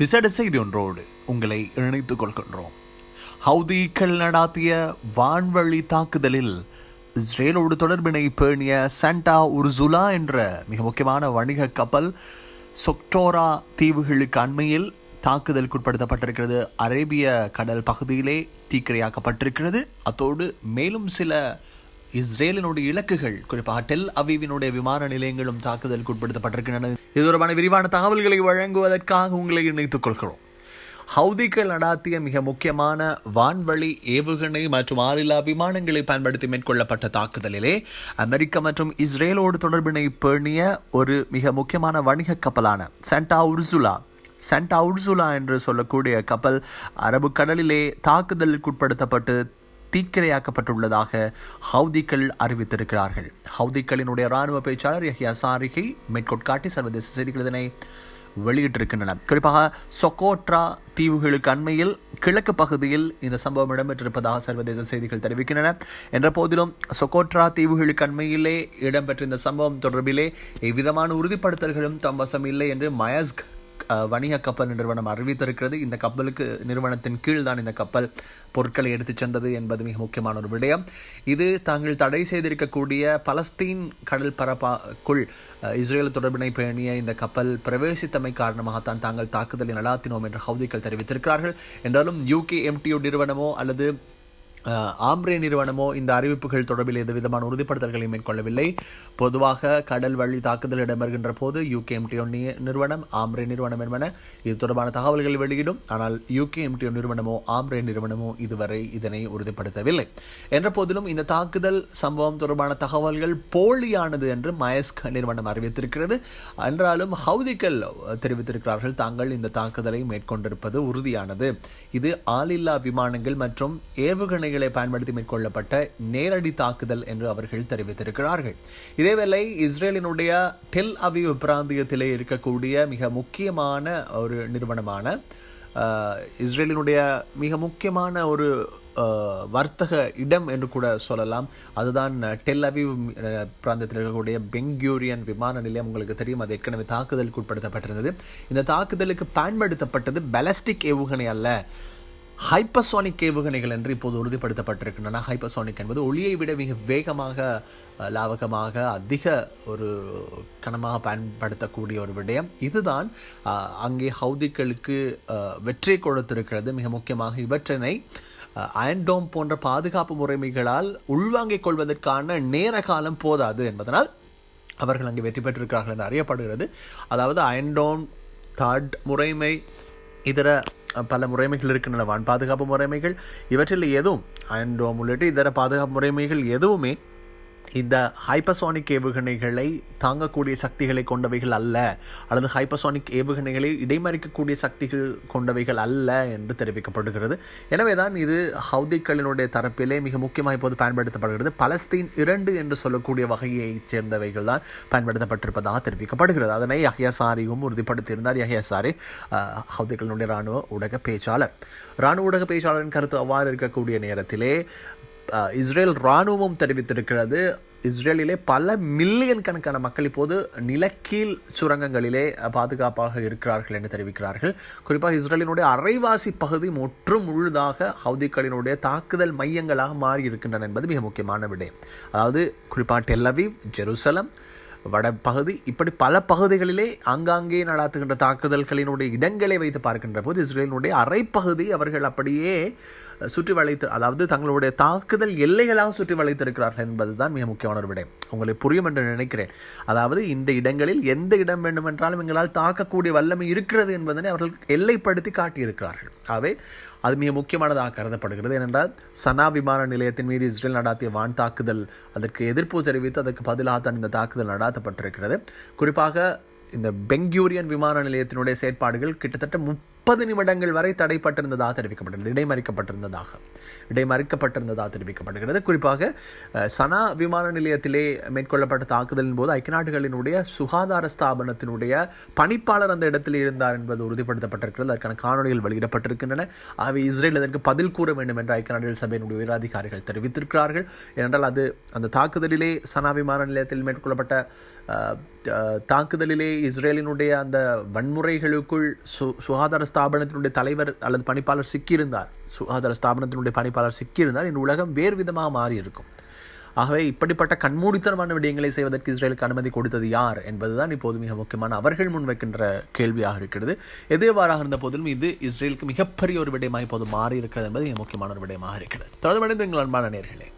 விசேட செய்தி ஒன்றோடு உங்களை இணைத்துக் கொள்கின்றோம். ஹவுதிகள் நடாத்திய வான்வழி தாக்குதலில் இஸ்ரேலோடு தொடர்பினை பேணிய சாண்டா உர்சுலா என்ற மிக முக்கியமான வணிக கப்பல் சொக்டோரா தீவுகளுக்கு அண்மையில் தாக்குதலுக்குட்படுத்தப்பட்டிருக்கிறது. அரேபிய கடல் பகுதியிலே தீக்கிரையாக்கப்பட்டிருக்கிறது. அத்தோடு மேலும் சில இஸ்ரேலினுடைய இலக்குகள் குறிப்பாக டெல் அவீவினுடைய விமான நிலையங்களும் தாக்குதலுக்கு உட்படுத்தப்பட்டிருக்கின்றன இது தொடர்பான விரிவான தகவல்களை வழங்குவதற்காக உங்களை இணைத்துக் கொள்கிறோம். ஹவுதிகள் நடாத்திய மிக முக்கியமான வான்வழி ஏவுகணை மற்றும் ஆளில்லா விமானங்களை பயன்படுத்தி மேற்கொள்ளப்பட்ட தாக்குதலிலே அமெரிக்கா மற்றும் இஸ்ரேலோடு தொடர்பினை பேணிய ஒரு மிக முக்கியமான வணிக கப்பலான சென்டா உர்சுலா. சென்ட் உர்சுலா என்று சொல்லக்கூடிய கப்பல் அரபு கடலிலே தாக்குதலுக்கு உட்படுத்தப்பட்டு தீக்கிரையாக்கப்பட்டுள்ளதாக ஹவுதிக்கள் அறிவித்திருக்கிறார்கள். ஹவுதிக்களினுடைய ராணுவ பேச்சாளர் யஹ்யா சாரிகை மேற்கொட்காட்டி சர்வதேச செய்திகள் இதனை வெளியிட்டிருக்கின்றன. குறிப்பாக சொக்கோட்ரா தீவுகளுக்கு அண்மையில் கிழக்கு பகுதியில் இந்த சம்பவம் இடம்பெற்றிருப்பதாக சர்வதேச செய்திகள் தெரிவிக்கின்றன. என்ற போதிலும் சொக்கோட்ரா தீவுகளுக்கு அண்மையிலே இடம்பெற்ற இந்த சம்பவம் தொடர்பிலே எவ்விதமான உறுதிப்படுத்தல்களும் தம் வசம் இல்லை என்று மயஸ்க் வணிக கப்பல் நிறுவனம் அறிவித்திருக்கிறது. இந்த கப்பலுக்கு நிறுவனத்தின் கீழ் தான் இந்த கப்பல் பொருட்களை எடுத்துச் சென்றது என்பது மிக முக்கியமான ஒரு விடயம். இது தாங்கள் தடை செய்திருக்கக்கூடிய பலஸ்தீன் கடல் பரப்பாக்குள் இஸ்ரேல் தொடர்பினை பேணிய இந்த கப்பல் பிரவேசித்தமை காரணமாகத்தான் தாங்கள் தாக்குதலை நடாத்தினோம் என்று ஹவுதிகள் தெரிவித்திருக்கிறார்கள். என்றாலும் யூகே எம்டியூ நிறுவனமோ அல்லது ஆம்ரே நிறுவனமோ இந்த அறிவிப்புகள் தொடர்பில் எந்த விதமான உறுதிப்படுத்தல்களை மேற்கொள்ளவில்லை. பொதுவாக கடல் வழி தாக்குதல் இடம்பெறுகின்ற போது யூகே எம்டிஓ நிறுவனம் ஆம்ரே நிறுவனம் என்பன இது தொடர்பான தகவல்கள் வெளியிடும். ஆனால் யூகே எம்டிஓ நிறுவனமோ ஆம்ரே நிறுவனமோ இதுவரை இதனை உறுதிப்படுத்தவில்லை. என்ற போதிலும் இந்த தாக்குதல் சம்பவம் தொடர்பான தகவல்கள் போலியானது என்று மயஸ்க் நிறுவனம் அறிவித்திருக்கிறது. என்றாலும் ஹவுதிகள் தெரிவித்திருக்கிறார்கள் தாங்கள் இந்த தாக்குதலை மேற்கொண்டிருப்பது உறுதியானது. இது ஆளில்லா விமானங்கள் மற்றும் ஏவுகணை ஏவுகணைகளை பயன்படுத்தி மேற்கொள்ளப்பட்ட நேரடி தாக்குதல் என்று அவர்கள் தெரிவித்திருக்கிறார்கள். இதேவேளை இஸ்ரேலினுடைய டெல் அவிவ் பிராந்தியத்திலே இருக்கக்கூடிய மிக முக்கியமான ஒரு நிறுவனமான இஸ்ரேலினுடைய மிக முக்கியமான ஒரு வர்த்தக இடம் என்று கூட சொல்லலாம். அதுதான் டெல் அவிவ் பிராந்தியத்தில் இருக்கக்கூடிய பெங்கூரியன் விமான நிலையம். உங்களுக்கு தெரியும் அது ஏற்கனவே தாக்குதலுக்கு உட்படுத்தப்பட்டிருந்தது. இந்த தாக்குதலுக்கு பயன்படுத்தப்பட்டது பேலஸ்டிக் ஏவுகணை அல்ல. ஹைப்பசோனிக் ஏவுகணைகள் என்று இப்போது உறுதிப்படுத்தப்பட்டிருக்கின்றன. ஹைப்பசோனிக் என்பது ஒளியை விட மிக வேகமாக லாவகமாக அதிக ஒரு கனமாக பயன்படுத்தக்கூடிய ஒரு விடயம். இதுதான் அங்கே ஹவுதிகளுக்கு வெற்றி கொடுத்திருக்கிறது மிக முக்கியமாக. இவற்றினை அயன்டோம் போன்ற பாதுகாப்பு முறைமைகளால் உள்வாங்கிக் கொள்வதற்கான நேர காலம் போதாது என்பதனால் அவர்கள் அங்கே வெற்றி பெற்றிருக்கிறார்கள் என்று அறியப்படுகிறது. அதாவது அயன்டோம் தாட் முறைமை இதர பல முறைமைகள் இருக்கின்றன. வான் பாதுகாப்பு முறைமைகள் இவற்றில் எதுவும் அயன்டோம் உள்ளிட்ட இதர பாதுகாப்பு முறைமைகள் எதுவுமே இந்த ஹைப்பசோனிக் ஏவுகணைகளை தாங்கக்கூடிய சக்திகளை கொண்டவைகள் அல்ல அல்லது ஹைப்பர்சோனிக் ஏவுகணைகளை இடைமறிக்கக்கூடிய சக்திகள் கொண்டவைகள் அல்ல என்று தெரிவிக்கப்படுகிறது. எனவே தான் இது ஹவுதிக்களினுடைய தரப்பிலே மிக முக்கியமாக இப்போது பயன்படுத்தப்படுகிறது. பலஸ்தீன் இரண்டு என்று சொல்லக்கூடிய வகையைச் சேர்ந்தவைகள் தான் பயன்படுத்தப்பட்டிருப்பதாக தெரிவிக்கப்படுகிறது. அதனை யஹ்யா சாரியும் உறுதிப்படுத்தியிருந்தார். யஹ்யா சாரி ஹவுதிக்களினுடைய இராணுவ ஊடக பேச்சாளர். இராணுவ ஊடக பேச்சாளரின் கருத்து அவ்வாறு இருக்கக்கூடிய நேரத்திலே இஸ்ரேல் இராணுவமும் தெரிவித்திருக்கிறது. இஸ்ரேலிலே பல மில்லியன் கணக்கான மக்கள் இப்போது நிலக்கீழ் சுரங்கங்களிலே பாதுகாப்பாக இருக்கிறார்கள் என்று தெரிவிக்கிறார்கள். குறிப்பாக இஸ்ரேலினுடைய அரைவாசி பகுதி முற்றும் முழுதாக ஹவுதிகளினுடைய தாக்குதல் மையங்களாக மாறி இருக்கின்றன என்பது மிக முக்கியமான விடயம். அதாவது குறிப்பாக டெல்லவிவ் ஜெருசலம் வடப்பகுதி இப்படி பல பகுதிகளிலே ஆங்காங்கே நடாத்துகின்ற தாக்குதல்களினுடைய இடங்களை வைத்து பார்க்கின்ற போது இஸ்ரேலினுடைய அரைப்பகுதி அவர்கள் அப்படியே சுற்றி வளைத்து அதாவது தங்களுடைய தாக்குதல் எல்லைகளாக சுற்றி வளைத்திருக்கிறார்கள் என்பதுதான் மிக முக்கியமான ஒரு விடயம். உங்களுக்கு புரியும் என்று நினைக்கிறேன். அதாவது இந்த இடங்களில் எந்த இடம் வேண்டுமென்றாலும் எங்களால் தாக்கக்கூடிய வல்லமை இருக்கிறது என்பதனை அவர்கள் எல்லைப்படுத்தி காட்டியிருக்கிறார்கள். ஆகவே அது மிக முக்கியமானதாக கருதப்படுகிறது. ஏனென்றால் சனா விமான நிலையத்தின் மீது இஸ்ரேல் நடாத்திய வான் தாக்குதல் அதற்கு எதிர்ப்பு தெரிவித்து அதற்கு பதிலாக தான் இந்த தாக்குதல் நடாத்தப்பட்டிருக்கிறது. குறிப்பாக இந்த பெங்கூரியன் விமான நிலையத்தினுடைய செயற்பாடுகள் கிட்டத்தட்ட முப்பது நிமிடங்கள் வரை தடைப்பட்டிருந்ததாக தெரிவிக்கப்பட்டிருந்தது இடைமறிக்கப்பட்டிருந்ததாக. இடைமறிக்கப்பட்டிருந்ததாக தெரிவிக்கப்படுகிறது. குறிப்பாக சனா விமான நிலையத்திலே மேற்கொள்ளப்பட்ட தாக்குதலின் போது ஐக்கிய நாடுகளினுடைய சுகாதார ஸ்தாபனத்தினுடைய பணிப்பாளர் அந்த இடத்தில் இருந்தார் என்பது உறுதிப்படுத்தப்பட்டிருக்கிறது. அதற்கான காணொலிகள் வெளியிடப்பட்டிருக்கின்றன. அவை இஸ்ரேல் இதற்கு பதில் கூற வேண்டும் என்று ஐக்கிய நாடுகள் சபையினுடைய உயரதிகாரிகள் தெரிவித்திருக்கிறார்கள். ஏனென்றால் அது அந்த தாக்குதலிலே சனா விமான நிலையத்தில் மேற்கொள்ளப்பட்ட தாக்குதலிலே இஸ்ரேலினுடைய அந்த வன்முறைகளுக்குள் சு சுகாதார ஸ்தாபனத்தினுடைய தலைவர் அல்லது பணிப்பாளர் சிக்கியிருந்தார். சுகாதார ஸ்தாபனத்தினுடைய பணிப்பாளர் சிக்கியிருந்தார். இந்த உலகம் வேறு விதமாக மாறி இருக்கும் ஆகவே இப்படிப்பட்ட கண்மூடித்தனமான விடயங்களை செய்வதற்கு இஸ்ரேலுக்கு அனுமதி கொடுத்தது யார் என்பதுதான் இப்போது மிக முக்கியமான அவர்கள் முன்வைக்கின்ற கேள்வியாக இருக்கிறது. எதேவாறாக இருந்த போதிலும் இது இஸ்ரேலுக்கு மிகப்பெரிய ஒரு விடயமாக இப்போது மாறி இருக்கிறது என்பது மிக முக்கியமான ஒரு விடயமாக இருக்கிறது. தொடர்ந்து எங்கள் அன்பான நேர்களே